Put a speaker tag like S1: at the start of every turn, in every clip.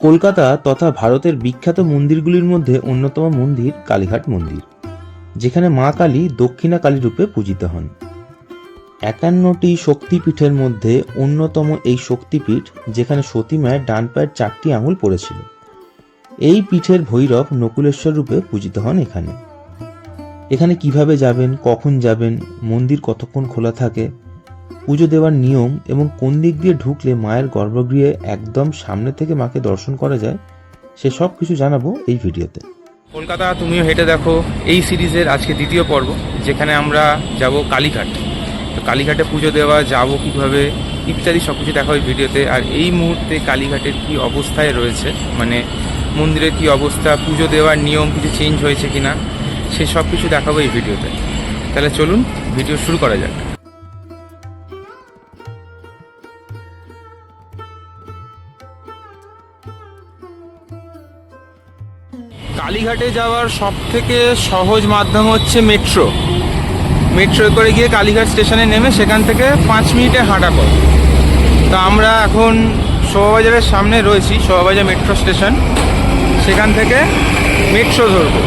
S1: কলকাতা তথা ভারতের বিখ্যাত মন্দিরগুলির মধ্যে অন্যতম মন্দির কালীঘাট মন্দির, যেখানে মা কালী দক্ষিণা কালী রূপে পূজিত হন। একান্নটি শক্তিপীঠের মধ্যে অন্যতম এই শক্তিপীঠ, যেখানে সতীমায়ের ডান পায়ের চারটি আঙুল পড়েছিল। এই পীঠের ভৈরব নকুলেশ্বর রূপে পূজিত হন এখানে। এখানে কীভাবে যাবেন, কখন যাবেন, মন্দির কতক্ষণ খোলা থাকে পুজো দেওয়ার নিয়ম এবং কোন দিক দিয়ে ঢুকলে মায়ের গর্ভগৃহে একদম সামনে থেকে মাকে দর্শন করা যায়, সে সব কিছু জানাব এই ভিডিওতে।
S2: কলকাতা, তুমিও হেঁটে দেখো এই সিরিজের আজকে দ্বিতীয় পর্ব, যেখানে আমরা যাব কালীঘাট। তো কালীঘাটে পুজো দেওয়া, যাব কীভাবে, ইত্যাদি সব কিছু দেখা ওই ভিডিওতে। আর এই মুহূর্তে কালীঘাটের কি অবস্থায় রয়েছে? মানে মন্দিরের কি অবস্থা, পুজো দেওয়ার নিয়ম কিছু চেঞ্জ হয়েছে কিনা, সে সব কিছু দেখাবো এই ভিডিওতে। তাহলে চলুন, ভিডিও শুরু করা যাক। কালীঘাটে যাওয়ার সব থেকে সহজ মাধ্যম হচ্ছে মেট্রো। মেট্রো করে গিয়ে কালীঘাট স্টেশনে নেমে সেখান থেকে পাঁচ মিনিটে হাঁটা পথ। তো আমরা এখন শোভাবাজারের সামনে রয়েছি, শোভাবাজার মেট্রো স্টেশন। সেখান থেকে মেট্রো ধরবো।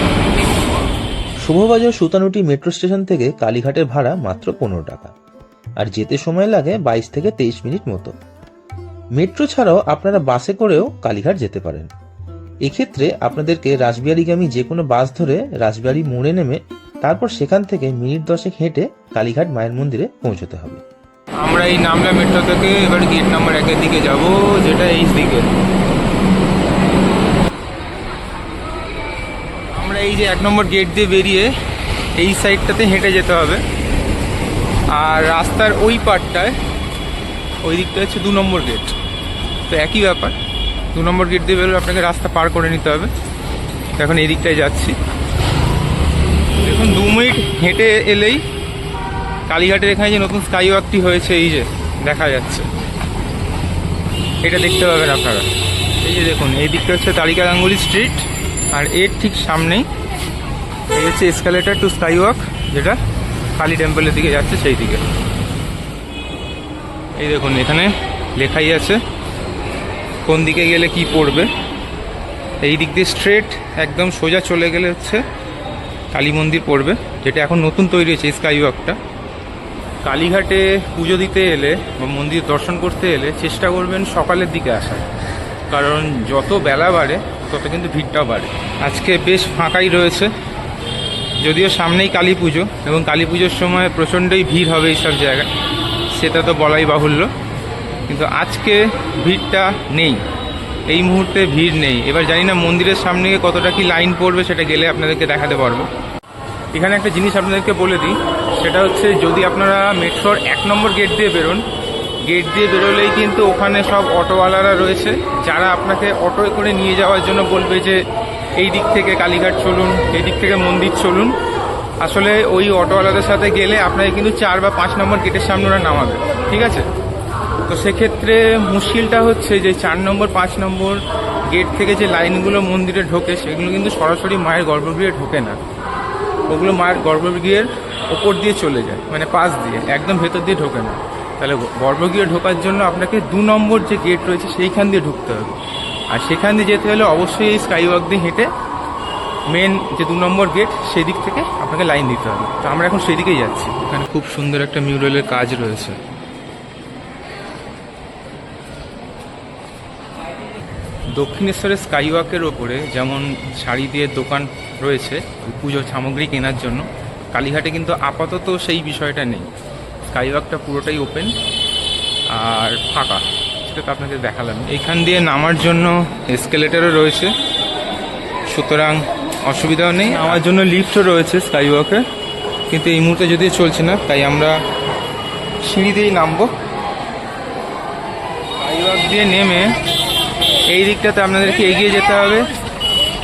S1: শুভবাজার সুতানুটি মেট্রো স্টেশন থেকে কালীঘাটের ভাড়া মাত্র পনেরো টাকা। আর যেতে সময় লাগে বাইশ থেকে তেইশ মিনিট মতো। মেট্রো ছাড়াও আপনারা বাসে করেও কালীঘাট যেতে পারেন। এক্ষেত্রে আপনাদেরকে রাসবিহারীগামী যে কোনো বাস ধরে রাসবিহারী মোড়ে নেমে তারপর সেখান থেকে মিনিট দশেক হেঁটে কালীঘাট মায়ের মন্দিরে পৌঁছতে হবে।
S2: আমরা এই নামলা মেট্রো থেকে এবার গেট নাম্বার একের দিকে যাব, যেটা এই দিকে। আমরা এই যে এক নম্বর গেট দিয়ে বেরিয়ে এই সাইডটাতে হেঁটে যেতে হবে। আর রাস্তার ওই পার্টটায় ওই দিকটা হচ্ছে দু নম্বর গেট তো একই ব্যাপার। দু নম্বর গেট দিয়ে বেরোলে আপনাকে রাস্তা পার করে নিতে হবে। এখন এই দিকটায় যাচ্ছি। দেখুন, দু মিনিট হেঁটে এলেই কালীঘাটের এখানে যে নতুন স্কাই ওয়াকটি হয়েছে, এই যে দেখা যাচ্ছে। এটা দেখতে পাবেন আপনারা। এই যে দেখুন, এই দিকটা হচ্ছে তালিকা গাঙ্গুলি স্ট্রিট আর এর ঠিক সামনেই এই হচ্ছে এসকালেটার টু স্কাই ওয়াক যেটা কালী টেম্পলের দিকে যাচ্ছে, সেই দিকে। এই দেখুন, এখানে লেখাই আছে কোন দিকে গেলে কি পড়বে? এই দিক দিয়ে স্ট্রেট একদম সোজা চলে গেলে হচ্ছে কালী মন্দির পড়বে, যেটা এখন নতুন তৈরি হয়েছে স্কাই ওয়াকটা কালীঘাটে পুজো দিতে এলে বা মন্দির দর্শন করতে এলে চেষ্টা করবেন সকালের দিকে আসার। কারণ যত বেলা বাড়ে, তত কিন্তু ভিড়টাও বাড়ে। আজকে বেশ ফাঁকাই রয়েছে, যদিও সামনেই কালী পুজো এবং কালী পুজোর সময় প্রচণ্ডই ভিড় হবে এইসব জায়গায়, সেটা তো বলাই বাহুল্য। কিন্তু আজকে ভিড়টা নেই। এই মুহূর্তে ভিড় নেই। এবার জানি না মন্দিরের সামনে কতটা কি লাইন পড়বে, সেটা গেলে আপনাদেরকে দেখাতে পারব। এখানে একটা জিনিস আপনাদেরকে বলে দিই, সেটা হচ্ছে যদি আপনারা মেট্রোর এক নম্বর গেট দিয়ে বেরোন, গেট দিয়ে বেরোলেই কিন্তু ওখানে সব অটোওয়ালারা রয়েছে। যারা আপনাকে অটোয় করে নিয়ে যাওয়ার জন্য বলবে যে, এই দিক থেকে কালীঘাট চলুন, এই দিক থেকে মন্দির চলুন। আসলে ওই অটোওয়ালাদের সাথে গেলে আপনাকে কিন্তু চার বা পাঁচ নম্বর গেটের সামনে ওরা নামাবে। ঠিক আছে? তো সেক্ষেত্রে মুশকিলটা হচ্ছে যে চার নম্বর, পাঁচ নম্বর গেট থেকে যে লাইনগুলো মন্দিরে ঢোকে, সেগুলো কিন্তু সরাসরি মায়ের গর্ভগৃহে ঢোকে না। ওগুলো মায়ের গর্ভগৃহের ওপর দিয়ে চলে যায় মানে পাশ দিয়ে, একদম ভেতর দিয়ে ঢোকে না। তাহলে গর্ভগৃহে ঢোকার জন্য আপনাকে দু নম্বর যে গেট রয়েছে, সেইখান দিয়ে ঢুকতে হবে। আর সেখান দিয়ে যেতে হলে অবশ্যই এই স্কাই ওয়াক দিয়ে হেঁটে মেন যে দু নম্বর গেট সেদিক থেকে আপনাকে লাইন দিতে হবে। তো আমরা এখন সেই দিকেই যাচ্ছি। এখানে খুব সুন্দর একটা মিউরালের কাজ রয়েছে। দক্ষিণেশ্বরের স্কাইওয়াকের ওপরে যেমন শাড়ি দিয়ে দোকান রয়েছে পুজোর সামগ্রী কেনার জন্য কালীঘাটে কিন্তু আপাতত সেই বিষয়টা নেই। স্কাইওয়াকটা পুরোটাই ওপেন আর ফাঁকা সেটা তো আপনাদের দেখালাম। এখান দিয়ে নামার জন্য এসকেলেটারও রয়েছে সুতরাং অসুবিধাও নেই। আমার জন্য লিফটও রয়েছে স্কাইওয়াকে কিন্তু এই মুহূর্তে যদিও চলছে না তাই আমরা সিঁড়ি দিয়েই নামবো। স্কাইওয়াক দিয়ে নেমে এই দিকটাতে আপনাদেরকে এগিয়ে যেতে হবে।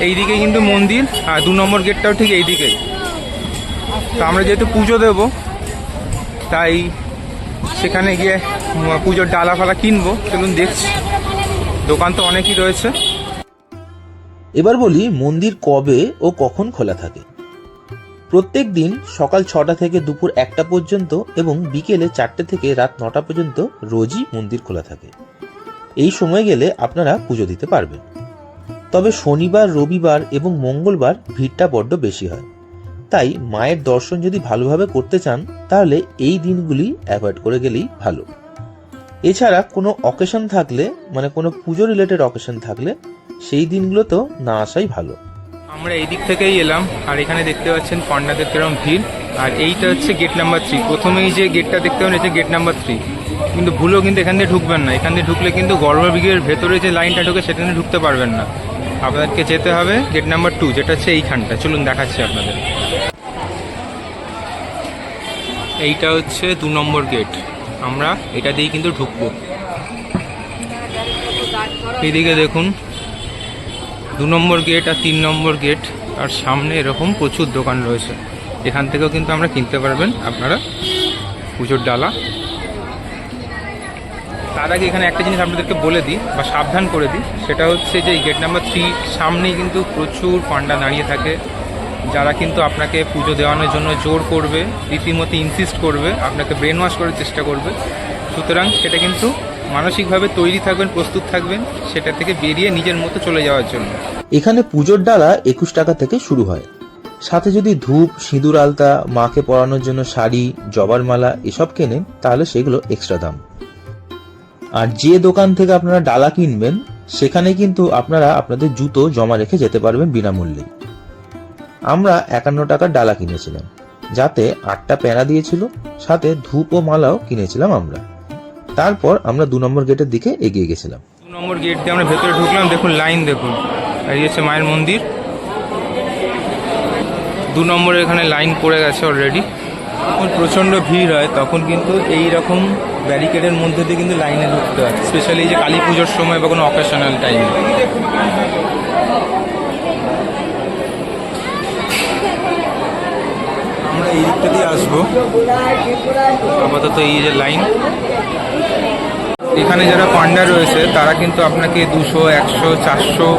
S2: এই দিকে কিন্তু মন্দির, আর দু নম্বর গেটটাও ঠিক এই দিকেই তো আমরা যেহেতু পুজো দেব, তাই সেখানে গিয়ে পুজোর ডালা ফালা কিনবো। চলুন দেখছি। দোকান তো অনেকই রয়েছে।
S1: এবার বলি মন্দির কবে ও কখন খোলা থাকে। প্রত্যেক দিন সকাল ছটা থেকে দুপুর একটা পর্যন্ত এবং বিকেলে চারটে থেকে রাত নটা পর্যন্ত রোজই মন্দির খোলা থাকে। এই সময় গেলে আপনারা পুজো দিতে পারবেন। তবে শনিবার, রবিবার এবং মঙ্গলবার ভিড়টা বড্ড বেশি হয়। তাই মায়ের দর্শন যদি ভালোভাবে করতে চান, তাহলে এই দিনগুলি অ্যাভয়েড করে গেলেই ভালো। এছাড়া কোনো অকেশন থাকলে মানে কোনো পুজো রিলেটেড অকেশন থাকলে, সেই দিনগুলোতেও না আসাই ভালো।
S2: আমরা এই দিক থেকেই এলাম, আর এখানে দেখতে পাচ্ছেন পান্ডাদের কেরম ভিড়। আর এইটা হচ্ছে গেট নাম্বার থ্রি প্রথমেই যে গেটটা দেখতে পাবেন হচ্ছে গেট নাম্বার থ্রি কিন্তু ভুলেও কিন্তু এখান দিয়ে ঢুকবেন না। এখান দিয়ে ঢুকলে কিন্তু গর্ভগৃহের ভেতরে যে লাইনটা ঢুকে সেখানে ঢুকতে পারবেন না। আপনাদেরকে যেতে হবে গেট নাম্বার টু, যেটা হচ্ছে এইখানটা। চলুন দেখাচ্ছি আপনাদের। এইটা হচ্ছে দু নম্বর গেট। আমরা এটা দিয়েই কিন্তু ঢুকবো। এদিকে দেখুন, দু নম্বর গেট আর তিন নম্বর গেট, আর সামনে এরকম প্রচুর দোকান রয়েছে। এখান থেকেও কিন্তু আমরা কিনতে পারবেন। আপনারা পুজোর ডালা তার আগে এখানে একটা জিনিস আপনাদেরকে বলে দিই বা সাবধান করে দিই, সেটা হচ্ছে যে গেট নাম্বার থ্রি সামনেই কিন্তু প্রচুর পান্ডা দাঁড়িয়ে থাকে। যারা কিন্তু আপনাকে পুজো দেওয়ানোর জন্য জোর করবে, রীতিমতো ইনসিস্ট করবে, আপনাকে ব্রেন ওয়াশ করার চেষ্টা করবে। সুতরাং সেটা কিন্তু মানসিকভাবে তৈরি থাকবেন, প্রস্তুত থাকবেন, সেটা থেকে বেরিয়ে নিজের মতো চলে যাওয়ার জন্য।
S1: এখানে পুজোর ডালা একুশ টাকা থেকে শুরু হয়। সাথে যদি ধূপ, সিঁদুর, আলতা, মাকে পরানোর জন্য শাড়ি, জবার মালা এসব কেনেন, তাহলে সেগুলো এক্সট্রা দাম। আর যে দোকান থেকে আপনারা ডালা কিনবেন, সেখানে কিন্তু আপনারা আপনাদের জুতো জমা রেখে যেতে পারবেন বিনামূল্যে। আমরা একান্ন টাকার ডালা কিনেছিলাম, যাতে আটটা প্যানা দিয়েছিল, সাথে ধূপ ও মালাও কিনেছিলাম আমরা। তারপর আমরা দু নম্বর গেটের দিকে এগিয়ে গেছিলাম।
S2: দু নম্বর গেট দিয়ে আমরা ভেতরে ঢুকলাম, দেখুন লাইন দেখুন। আর মায়ের মন্দির। দু নম্বরে এখানে লাইন পড়ে গেছে অলরেডি যখন প্রচণ্ড ভিড় হয়, তখন কিন্তু এই রকম ব্যারিকেডের মধ্যে দিয়ে কিন্তু লাইনে ঢুকতে হয়। স্পেশালি যে কালী পুজোর সময় বা কোনো অকেশনাল টাইমে আমরা এই দিকটা দিয়ে আসব। আপাতত এই যে লাইন। এখানে যারা পান্ডা রয়েছে, তারা কিন্তু আপনাকে দুশো, একশো, চারশো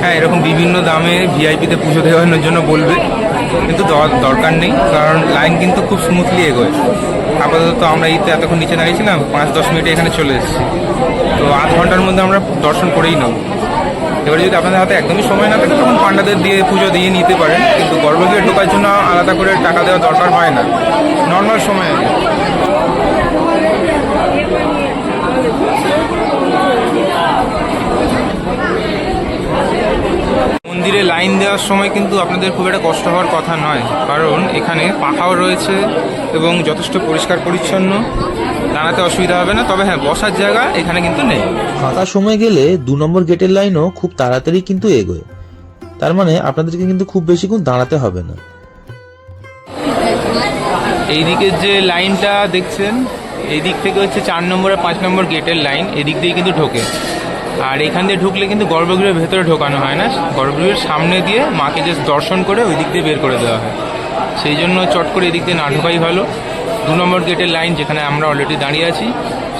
S2: হ্যাঁ এরকম বিভিন্ন দামে ভিআইপিতে পুজো দেওয়ানোর জন্য বলবে। কিন্তু দর- দরকার নেই, কারণ লাইন কিন্তু খুব স্মুথলি এগোয়। আপাতত আমরা এই এতক্ষণ নিচে দাঁড়িয়েছিলাম, পাঁচ দশ মিনিটে এখানে চলে এসেছি। তো আধ ঘণ্টার মধ্যে আমরা দর্শন করেই নেব। এবারে যদি আপনাদের হাতে একদমই সময় না থাকে, তখন পান্ডাদের দিয়ে পুজো দিয়ে নিতে পারেন। কিন্তু গর্ভগৃহে ঢোকার জন্য আলাদা করে টাকা দেওয়া দরকার হয় না। নর্মাল সময়ে। লাইন দেওয়ার সময় কিন্তু আপনাদের খুব একটা কষ্ট হওয়ার কথা নয়। কারণ এখানে পাখাও রয়েছে এবং যথেষ্ট পরিষ্কার পরিচ্ছন্ন। দাঁড়াতে অসুবিধা হবে না তবে হ্যাঁ বসার জায়গা এখানে কিন্তু নেই।
S1: ফাঁকা সময় গেলে দু নম্বর গেটের লাইনও খুব তাড়াতাড়ি কিন্তু এগোয়। তার মানে আপনাদেরকে কিন্তু খুব বেশিক্ষণ দাঁড়াতে হবে না।
S2: এই দিকের যে লাইনটা দেখছেন এই দিক থেকে হচ্ছে চার নম্বর আর পাঁচ নম্বর গেটের লাইন এদিক দিয়ে কিন্তু ঢোকে। আর এখান দিয়ে ঢুকলে কিন্তু গর্ভগৃহের ভেতরে ঢোকানো হয় না। গর্ভগৃহের সামনে দিয়ে মাকে যে দর্শন করে ওই দিক দিয়ে বের করে দেওয়া হয়। সেই জন্য চট করে এদিক দিয়ে না ঢোকাই ভালো। দু নম্বর গেটের লাইন যেখানে আমরা অলরেডি দাঁড়িয়ে আছি,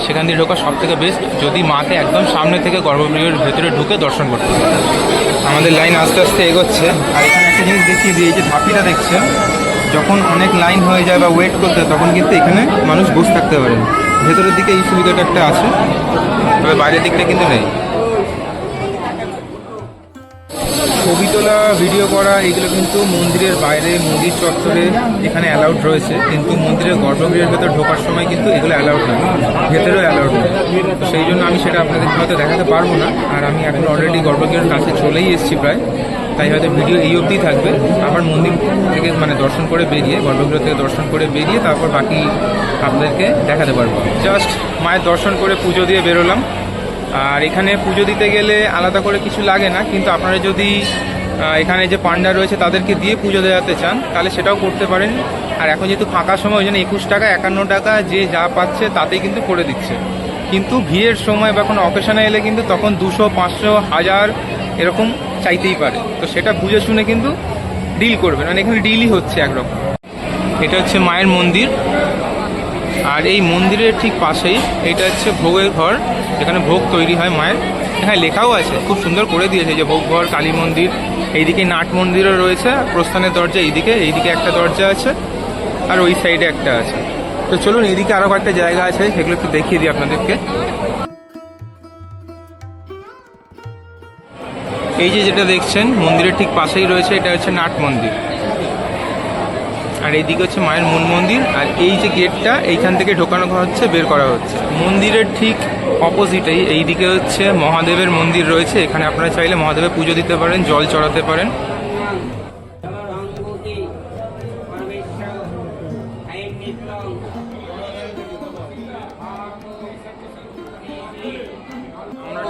S2: সেখান দিয়ে ঢোকা সব থেকে বেস্ট যদি মাকে একদম সামনে থেকে গর্ভগৃহের ভেতরে ঢুকে দর্শন করতে পারে আমাদের লাইন আস্তে আস্তে এগোচ্ছে। আর এখানে একটা জিনিস দেখিয়ে দিয়ে যে ধাপিটা দেখছে যখন অনেক লাইন হয়ে যায় বা ওয়েট করতে তখন কিন্তু এখানে মানুষ বসে থাকতে পারেন ভেতরের দিকে এই সুবিধাটা একটা আছে তবে বাইরের দিকটা কিন্তু নেই। ছবি তোলা ভিডিও করা, এগুলো কিন্তু মন্দিরের বাইরে, মন্দির চত্বরে এখানে অ্যালাউড রয়েছে। কিন্তু মন্দিরের গর্ভগৃহের ভেতর ঢোকার সময় কিন্তু এগুলো অ্যালাউড নয় ভেতরেও অ্যালাউড তো সেই জন্য আমি সেটা আপনাদের হয়তো দেখাতে পারব না। আর আমি এখন অলরেডি গর্ভগৃহের কাছে চলেই এসেছি প্রায়। তাই হয়তো ভিডিও এই অবধি থাকবে। আবার মন্দির থেকে মানে দর্শন করে বেরিয়ে, গর্ভগৃহ থেকে দর্শন করে বেরিয়ে তারপর বাকি আপনাদেরকে দেখাতে পারব। জাস্ট মায়ের দর্শন করে পুজো দিয়ে বেরোলাম। আর এখানে পুজো দিতে গেলে আলাদা করে কিছু লাগে না, কিন্তু আপনারা যদি এখানে যে পান্ডা রয়েছে তাদেরকে দিয়ে পুজো দেওয়াতে চান, তাহলে সেটাও করতে পারেন। আর এখন যেহেতু ফাঁকা সময়, ওই জন্য একুশ টাকা, একান্ন টাকা যে যা পাচ্ছে তাতেই কিন্তু করে দিচ্ছে। কিন্তু ভিড়ের সময় বা কোনো অকেশনে এলে কিন্তু তখন দুশো, পাঁচশো, হাজার এরকম চাইতেই পারে। তো সেটা বুঝে শুনে কিন্তু ডিল করবেন। মানে এখানে ডিলই হচ্ছে একরকম। এটা হচ্ছে মায়ের মন্দির। আর এই মন্দিরের ঠিক পাশেই এটা হচ্ছে ভোগের ঘর এখানে ভোগ তৈরি হয় মায়ের। এখানে লেখাও আছে, খুব সুন্দর করে দিয়েছে যে ভোগ ঘর, কালী মন্দির, এইদিকে নাট মন্দিরও রয়েছে, প্রস্থানের দরজা এইদিকে এইদিকে একটা দরজা আছে, আর ওই সাইডে একটা আছে। তো চলুন এইদিকে আরও কয়েকটা জায়গা আছে, সেগুলো একটু দেখিয়ে দিই আপনাদেরকে। এই যে যেটা দেখছেন, মন্দিরের ঠিক পাশেই রয়েছে, এটা হচ্ছে নাট মন্দির। আর এইদিকে হচ্ছে মায়ের মূল মন্দির, আর এই যে গেটটা, এইখান থেকে ঢোকানো হচ্ছে, বের করা হচ্ছে। মন্দিরের ঠিক অপোজিটেই, এইদিকে হচ্ছে মহাদেবের মন্দির রয়েছে, এখানে আপনারা চাইলে মহাদেবের পুজো দিতে পারেন, জল চড়াতে পারেন।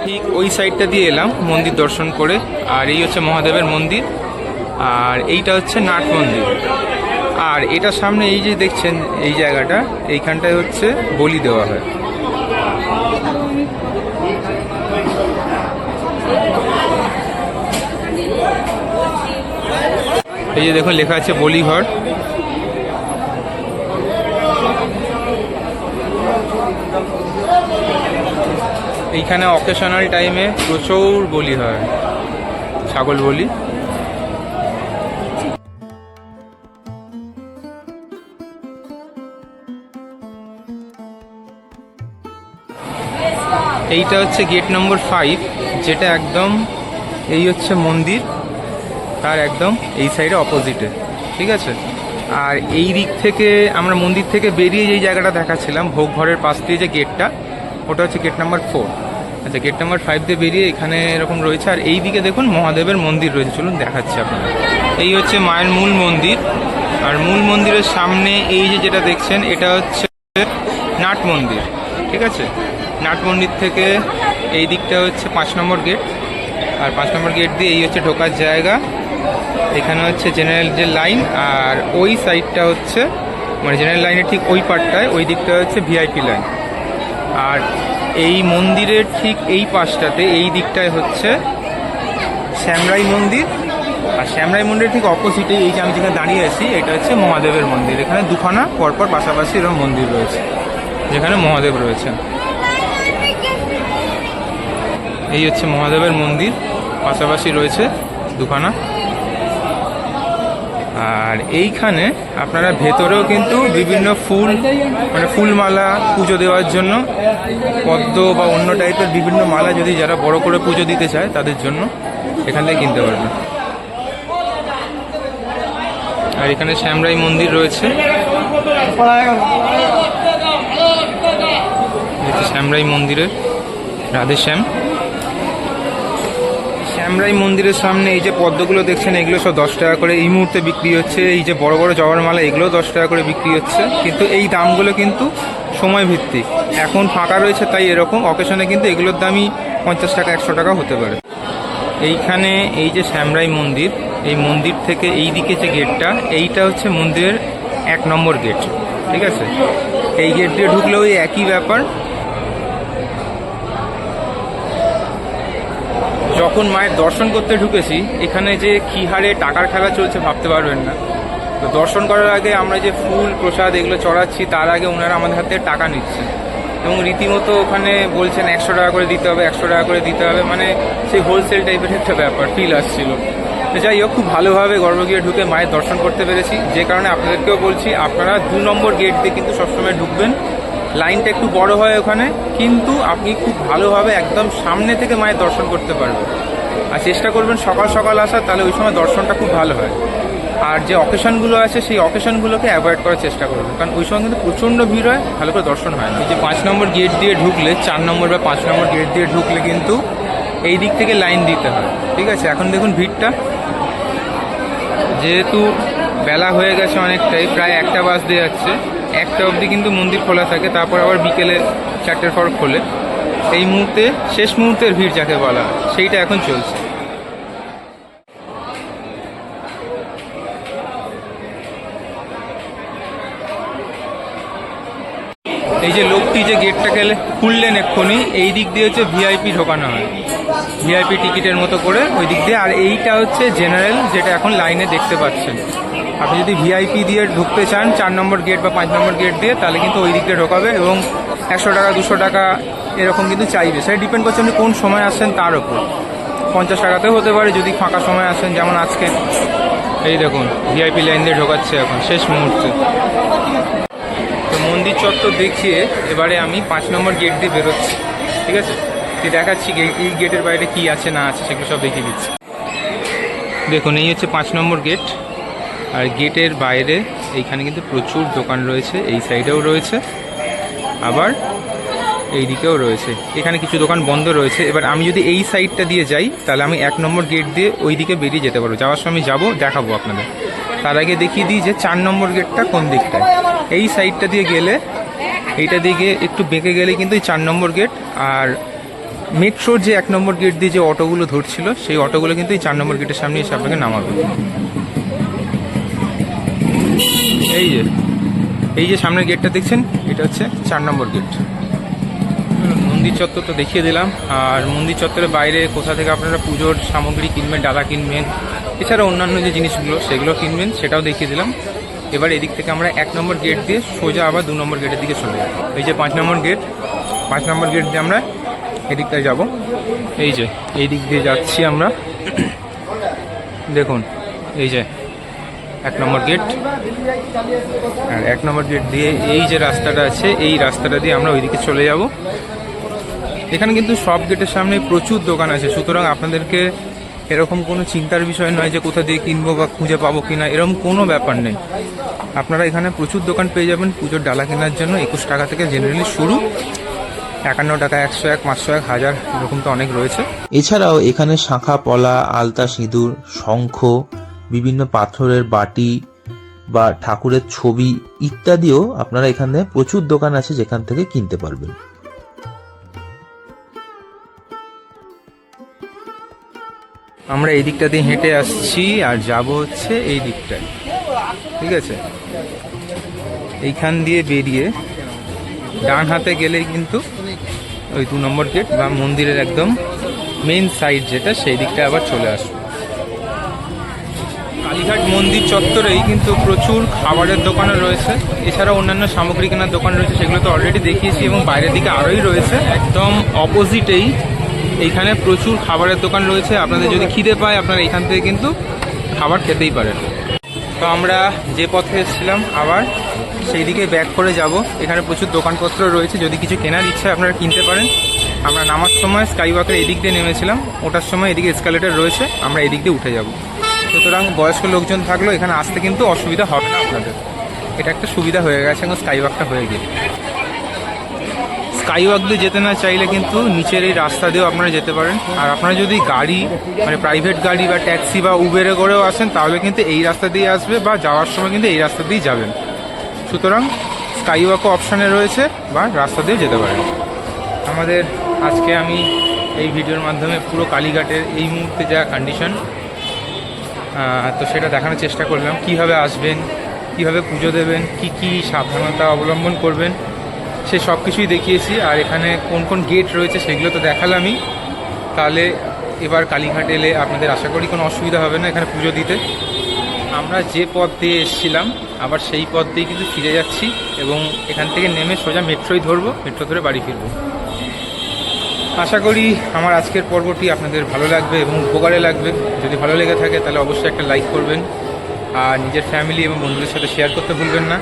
S2: ঠিক ওই সাইডটা দিয়ে এলাম, মন্দির দর্শন করে, আর এই হচ্ছে মহাদেবের মন্দির, আর এইটা হচ্ছে নাট মন্দির। আর এটা সামনে এই যে দেখছেন, এই জায়গাটা, এইখানটায় হচ্ছে বলি দেওয়া হয়। এই যে দেখুন, লেখা আছে বলিঘর। এইখানে অকেশনাল টাইমে প্রচুর বলি হয়। ছাগল বলি। এইটা হচ্ছে গেট নম্বর ফাইভ যেটা একদম এই হচ্ছে মন্দির, তার একদম এই সাইডে অপোজিটে ঠিক আছে? আর এই দিক থেকে আমরা মন্দির থেকে বেরিয়ে যেই জায়গাটা দেখাচ্ছিলাম, ভোগ ঘরের পাশ দিয়ে যে গেটটা ওটা হচ্ছে গেট নাম্বার ফোর আচ্ছা গেট নাম্বার ফাইভ দিয়ে বেরিয়ে এখানে এরকম রয়েছে, আর এই দিকে দেখুন মহাদেবের মন্দির রয়েছে, চলুন দেখাচ্ছি আপনাদের। এই হচ্ছে মায়ের মূল মন্দির, আর মূল মন্দিরের সামনে এই যে যেটা দেখছেন, এটা হচ্ছে নাট মন্দির, ঠিক আছে? নাট মন্দির থেকে এই দিকটা হচ্ছে পাঁচ নম্বর গেট। আর পাঁচ নম্বর গেট দিয়ে এই হচ্ছে ঢোকার জায়গা। এখানে হচ্ছে জেনারেল যে লাইন আর ওই সাইডটা হচ্ছে মানে জেনারেল লাইনের ঠিক ওই পার্টটায় ওই দিকটা হচ্ছে ভিআইপি লাইন আর এই মন্দিরের ঠিক এই পাশটাতে, এই দিকটায় হচ্ছে শ্যামরাই মন্দির। আর শ্যামরাই মন্দিরের ঠিক অপোজিটে এই যে আমি যেখানে দাঁড়িয়ে আছি, এটা হচ্ছে মহাদেবের মন্দির। এখানে দুখানা, পরপর পাশাপাশি এরকম মন্দির রয়েছে, যেখানে মহাদেব রয়েছেন। এই হচ্ছে মহাদেবের মন্দির, পাশাপাশি রয়েছে দুখানা। আর এইখানে আপনারা ভেতরেও কিন্তু বিভিন্ন ফুল মানে ফুলমালা পুজো দেওয়ার জন্য, পদ্ম বা অন্য টাইপের বিভিন্ন মালা যদি যারা বড় করে পুজো দিতে চায় তাদের জন্য এখান কিনতে পারবেন। আর এখানে শ্যামরাই মন্দির রয়েছে। শ্যামরাই মন্দিরের রাধেশ্যাম। শ্যামরাই মন্দিরের সামনে এই যে পদ্মগুলো দেখছেন, এগুলো সব দশ টাকা করে এই মুহূর্তে বিক্রি হচ্ছে। এই যে বড় বড় জবার মালা এগুলো দশ টাকা করে বিক্রি হচ্ছে। কিন্তু এই দামগুলো কিন্তু সময় ভিত্তিক এখন ফাঁকা রয়েছে তাই এরকম। অকেশনে কিন্তু এগুলোর দামই পঞ্চাশ টাকা, একশো টাকা হতে পারে। এইখানে এই যে শ্যামরাই মন্দির, এই মন্দির থেকে এই দিকে যে গেটটা, এইটা হচ্ছে মন্দিরের এক নম্বর গেট। ঠিক আছে? এই গেট দিয়ে ঢুকলেও ওই একই ব্যাপার। যখন মায়ের দর্শন করতে ঢুকেছি, এখানে যে কি হারে টাকার খেলা চলছে ভাবতে পারবেন না। তো দর্শন করার আগে আমরা যে ফুল, প্রসাদ এগুলো চড়াচ্ছি, তার আগে ওনারা আমাদের হাতে টাকা নিচ্ছেন এবং রীতিমতো ওখানে বলছেন একশো টাকা করে দিতে হবে, একশো টাকা করে দিতে হবে মানে সেই হোলসেল টাইপের একটা ব্যাপার ফিল আসছিল। তো যাই হোক, খুব ভালোভাবে গর্ব গিয়ে ঢুকে মায়ের দর্শন করতে পেরেছি। যে কারণে আপনাদেরকেও বলছি, আপনারা দু নম্বর গেট দিয়ে কিন্তু সবসময় ঢুকবেন। লাইনটা একটু বড় হয় ওখানে, কিন্তু আপনি খুব ভালোভাবে একদম সামনে থেকে মায়ের দর্শন করতে পারবেন। আর চেষ্টা করবেন সকাল সকাল আসার, তাহলে ওই সময় দর্শনটা খুব ভালো হয়। আর যে অকেশনগুলো আছে, সেই অকেশনগুলোকে অ্যাভয়েড করার চেষ্টা করবেন। কারণ ওই সময় কিন্তু প্রচণ্ড ভিড় হয়, ভালো করে দর্শন হয় না। যে পাঁচ নম্বর গেট দিয়ে ঢুকলে, চার নম্বর বা পাঁচ নম্বর গেট দিয়ে ঢুকলে কিন্তু এই দিক থেকে লাইন দিতে হয়। ঠিক আছে? এখন দেখুন ভিড়টা। যেহেতু বেলা হয়ে গেছে অনেকটাই, প্রায় একটা বাজতে যাচ্ছে। একটা অবধি কিন্তু মন্দির খোলা থাকে, তারপর আবার বিকেলে চারটের পর খোলে। এই মুহূর্তে, শেষ মুহূর্তের ভিড় যাকে বলা সেইটা এখন চলছে। এই যে লোকটি যে গেটটা গেলে খুললেন এক্ষুনি, এই দিক দিয়ে হচ্ছে ভিআইপি ঢোকানো হয়। ভিআইপি টিকিটের মতো করে ওই দিক দিয়ে। আর এইটা হচ্ছে জেনারেল যেটা এখন লাইনে দেখতে পাচ্ছেন। আপনি যদি ভিআইপি দিয়ে ঢুকতে চান, চার নম্বর গেট বা পাঁচ নম্বর গেট দিয়ে, তাহলে কিন্তু ওই দিক দিয়ে ঢোকাবে এবং একশো টাকা, দুশো টাকা এরকম কিন্তু চাইবে। সেটা ডিপেন্ড করছে আপনি কোন সময় আসছেন তার উপর। পঞ্চাশ টাকাতেও হতে পারে যদি ফাঁকা সময় আসেন, যেমন আজকে। এই দেখুন ভিআইপি লাইন দিয়ে ঢোকাচ্ছে এখন, শেষ মুহূর্তে। তো মন্দির চত্বর দেখিয়ে এবারে আমি পাঁচ নম্বর গেট দিয়ে বেরোচ্ছি। ঠিক আছে? মোটামুটি দেখাচ্ছি এই গেটের বাইরে কি আছে, না আছে, সেগুলো সব দেখিয়ে দিচ্ছি। দেখুন, এই হচ্ছে পাঁচ নম্বর গেট। আর গেটের বাইরে এইখানে কিন্তু প্রচুর দোকান রয়েছে, এই সাইডেও রয়েছে। আবার এই দিকেও রয়েছে। এখানে কিছু দোকান বন্ধ রয়েছে। এবার আমি যদি এই সাইডটা দিয়ে যাই, তাহলে আমি এক নম্বর গেট দিয়ে ওই দিকে বেরিয়ে যেতে পারব। যাওয়ার সময় যাব, দেখাবো আপনাদের। তার আগে দেখিয়ে দিই যে চার নম্বর গেটটা কোন দিকটায়। এই সাইডটা দিয়ে গেলে, এইটা দিকে একটু বেঁকে গেলে কিন্তু এই চার নম্বর গেট আর মেট্রোর যে এক নম্বর গেট দিয়ে যে অটোগুলো ধরছিল, সেই অটোগুলো কিন্তু এই চার নম্বর গেটের সামনে এসে আপনাকে নামাবে। এই যে এই যে সামনের গেটটা দেখছেন, এটা হচ্ছে চার নম্বর গেট মন্দির চত্বর তো দেখিয়ে দিলাম। আর মন্দির চত্বরের বাইরে কোথা থেকে আপনারা পুজোর সামগ্রী কিনবেন, ডালা কিনবেন, এছাড়া অন্যান্য যে জিনিসগুলো, সেগুলো কিনবেন, সেটাও দেখিয়ে দিলাম। এবার এদিক থেকে আমরা এক নম্বর গেট দিয়ে সোজা আবার দু নম্বর গেটের দিকে চলে যাব। এই যে পাঁচ নম্বর গেট পাঁচ নম্বর গেট দিয়ে আমরা এদিকটায় যাব। এই যে এই দিক দিয়ে যাচ্ছি আমরা। দেখুন, এই যে, এক নম্বর গেট। আর এক নম্বর গেট দিয়ে এই যে রাস্তাটা আছে, এই রাস্তাটা দিয়ে আমরা ওইদিকে চলে যাব। এখানে কিন্তু সব গেটের সামনে প্রচুর দোকান আছে। সুতরাং আপনাদেরকে এরকম কোনো চিন্তার বিষয় নয় যে কোথা দিয়ে কিনবো বা খুঁজে পাবো কিনা এরকম কোনো ব্যাপার নেই। আপনারা এখানে প্রচুর দোকান পেয়ে যাবেন। পুজোর ডালা কেনার জন্য একুশ টাকা থেকে জেনারেলি শুরু। একান্ন টাকা একশো এক পাঁচশো এক হাজার এরকম তো অনেক রয়েছে।
S1: এছাড়াও এখানে শাঁখা পলা আলতা সিঁদুর শঙ্খ বিভিন্ন পাথরের বাটি বা ঠাকুরের ছবি ইত্যাদিও আপনারা এখানে প্রচুর দোকান আছে যেখান থেকে কিনতে পারবেন।
S2: আমরা এই দিকটা দিয়ে হেঁটে আসছি আর যাব হচ্ছে এই দিকটায়। ঠিক আছে? এইখান দিয়ে বেরিয়ে ডান হাতে গেলেই কিন্তু ওই দু নম্বর গেট বা মন্দিরের একদম মেন সাইড যেটা, সেই দিকটা আবার চলে আসবে। কালীঘাট মন্দির চত্বরেই কিন্তু প্রচুর খাবারের দোকানও রয়েছে। এছাড়া অন্যান্য সামগ্রী কেনার দোকান রয়েছে, সেগুলো তো অলরেডি দেখিয়েছি এবং বাইরের দিকে আরোই রয়েছে। একদম অপোজিটেই এইখানে প্রচুর খাবারের দোকান রয়েছে। আপনাদের যদি খিদে পায়, আপনারা এখান থেকে কিন্তু খাবার খেতেই পারেন। তো আমরা যে পথে এসেছিলাম, আবার সেই দিকে ব্যাক করে যাব। এখানে প্রচুর দোকানপত্র রয়েছে। যদি কিছু কেনার ইচ্ছা আপনারা কিনতে পারেন। আমরা নামার সময় স্কাই ওয়াকের এদিক দিয়ে নেমেছিলাম। ওটার সময় এদিকে এসকালেটার রয়েছে। আমরা এদিক দিয়ে উঠে যাব। সুতরাং বয়স্ক লোকজন থাকলেও এখানে আসতে কিন্তু অসুবিধা হবে না আপনাদের। এটা একটা সুবিধা হয়ে গেছে এখন স্কাই ওয়াকটা হয়ে গিয়ে। স্কাই ওয়াক দিয়ে যেতে না চাইলে কিন্তু নিচের এই রাস্তা দিয়েও আপনারা যেতে পারেন। আর আপনারা যদি গাড়ি মানে প্রাইভেট গাড়ি বা ট্যাক্সি বা উবেরে করেও আসেন, তাহলে কিন্তু এই রাস্তা দিয়ে আসবে বা যাওয়ার সময় কিন্তু এই রাস্তা দিয়েই যাবেন। সুতরাং স্কাই ওয়াকও অপশানে রয়েছে বা রাস্তা দিয়ে যেতে পারেন আমাদের আজকে আমি এই ভিডিওর মাধ্যমে পুরো কালীঘাটের এই মুহূর্তে যা কন্ডিশন তো সেটা দেখানোর চেষ্টা করলাম। কীভাবে আসবেন, কীভাবে পুজো দেবেন, কি কি সাবধানতা অবলম্বন করবেন, সে সব কিছুই দেখিয়েছি। আর এখানে কোন কোন গেট রয়েছে সেগুলো তো দেখালামই। তাহলে এবার কালীঘাট এলে আপনাদের আশা করি কোনো অসুবিধা হবে না এখানে পুজো দিতে। আমরা যে পথ দিয়ে এসেছিলাম, আবার সেই পথ দিয়ে কিন্তু ফিরে যাচ্ছি এবং এখান থেকে নেমে সোজা মেট্রোই ধরবো, মেট্রো ধরে বাড়ি ফিরবো। আশা করি আমার আজকের পর্বটি আপনাদের ভালো লাগবে এবং উপকারে লাগবে। যদি ভালো লেগে থাকে, তাহলে অবশ্যই একটা লাইক করবেন। আর নিজের ফ্যামিলি এবং বন্ধুদের সাথে শেয়ার করতে ভুলবেন না।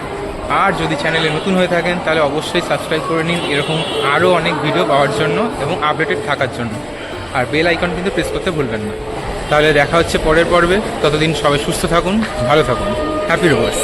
S2: আর যদি চ্যানেলে নতুন হয়ে থাকেন, তাহলে অবশ্যই সাবস্ক্রাইব করে নিন। এরকম আরও অনেক ভিডিও পাওয়ার জন্য এবং আপডেটেড থাকার জন্য। আর বেল আইকন কিন্তু প্রেস করতে ভুলবেন না। তাহলে দেখা হচ্ছে পরের পর্বে। ততদিন সবাই সুস্থ থাকুন ভালো থাকুন। Happy robbers